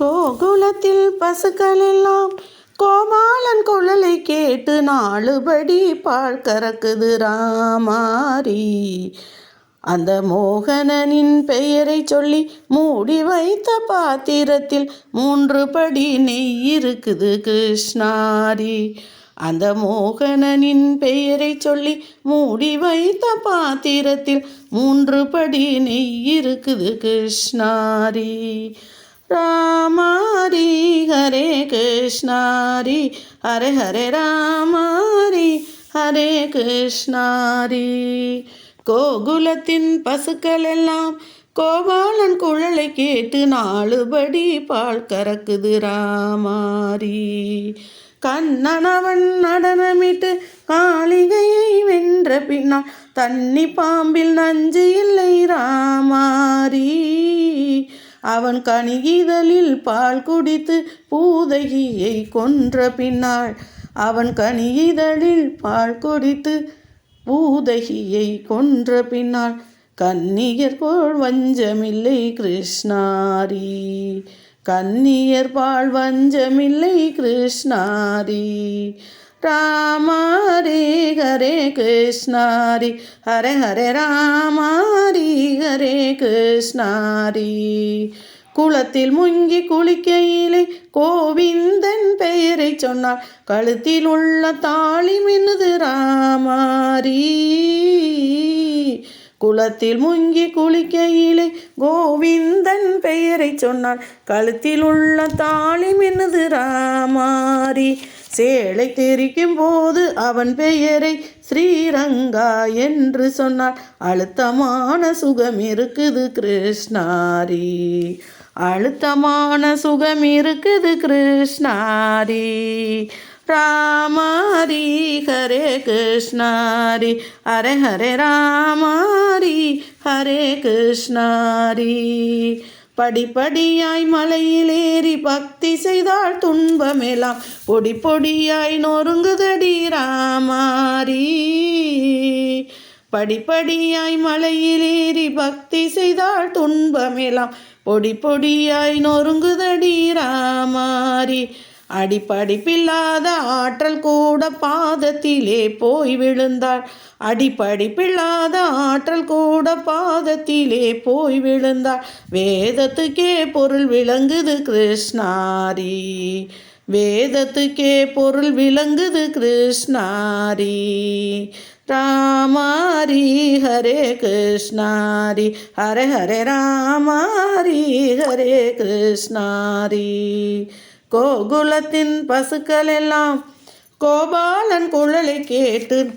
கோகுலத்தில் பசுக்கள் எல்லாம் கோபாலன் குழலை கேட்டு நாலுபடி பால் கறக்குது ராமாரி. அந்த மோகனனின் பெயரை சொல்லி மூடி வைத்த பாத்திரத்தில் மூன்று படி நெய் இருக்குது கிருஷ்ணாரி. அந்த மோகனனின் பெயரை சொல்லி மூடி வைத்த பாத்திரத்தில் மூன்று படி நெய் இருக்குது கிருஷ்ணாரி. ராமாரி ஹரே கிருஷ்ணாரி ஹரே ஹரே ராமாரி ஹரே கிருஷ்ணாரி கோகுலத்தின் பசுக்கள் எல்லாம் கோபாலன் குழலை கேட்டு நாலுபடி பால் கறக்குது ராமாரி. கண்ணனவன் நடனமிட்டு காளிகையை வென்ற பின்னால் தண்ணி பாம்பில் நஞ்சு இல்லை ராமாரி. அவன் கணிகிதலில் பால் குடித்து பூதகியை கொன்ற பின்னாள். அவன் கணிகிதழில் பால் குடித்து பூதகியை கொன்ற பின்னால் கன்னியர் போல் வஞ்சமில்லை கிருஷ்ணாரி. கன்னியர் பால் வஞ்சமில்லை கிருஷ்ணாரி. ராமா ராமாரி ஹரே கிருஷ்ணாரி ஹரே ஹரே ராமாரி ஹரே கிருஷ்ணாரி குளத்தில் முங்கி குளிக்கையிலே கோவிந்தன் பெயரை சொன்னார் கழுத்தில் உள்ள தாலி மின்னுது ராமாரி குளத்தில் முங்கி குளிக்கையிலே கோவிந்தன் பெயரை சொன்னார் கழுத்தில் உள்ள தாலி மின்னுது ராமாரி சேலை தெரிக்கும் போது அவன் பெயரை ஸ்ரீரங்கா என்று சொன்னார் அழுத்தமான சுகம் இருக்குது கிருஷ்ணாரி. அழுத்தமான சுகம் இருக்குது கிருஷ்ணாரி. ராமாரி ஹரே கிருஷ்ணாரி. ஹரே ஹரே ராமாரி ஹரே கிருஷ்ணாரி. படிப்படியாய் மலை பக்தி செய்தால் துன்பமெல்லாம் பொடி பொடியாய் நொறுங்குதடி ராமாரி. படிப்படியாய் மலையிலேறி பக்தி செய்தால் துன்பமெல்லாம் பொடி பொடியாய் நொறுங்குதடி ராமாரி. அடிப்படிப்பில்லாத ஆற்றல் கூட பாதத்திலே போய் விழுந்தாள். அடிப்படிப்பில்லாத ஆற்றல் கூட பாதத்திலே போய் விழுந்தாள். வேதத்துக்கே பொருள் விளங்குது கிருஷ்ணாரி. வேதத்துக்கே பொருள் விளங்குது கிருஷ்ணாரி. ராமாரி ஹரே கிருஷ்ணாரி. ஹரே ஹரே ராமாரி ஹரே கிருஷ்ணாரி. கோகுலத்தின் பசுக்கள் எல்லாம் கோபாலன் குழலை கேட்டு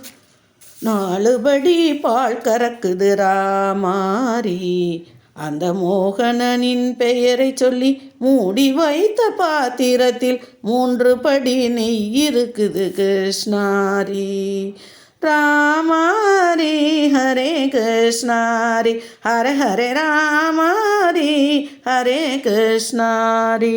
நாலுபடி பால் கறக்குது ராமாரி. அந்த மோகனனின் பெயரை சொல்லி மூடி வைத்த பாத்திரத்தில் மூன்று படி நெய் இருக்குது கிருஷ்ணாரி. ராமா ராமாரி ஹரே கிருஷ்ணாரி ஹர ஹரே ராமாரி ஹரே கிருஷ்ணாரி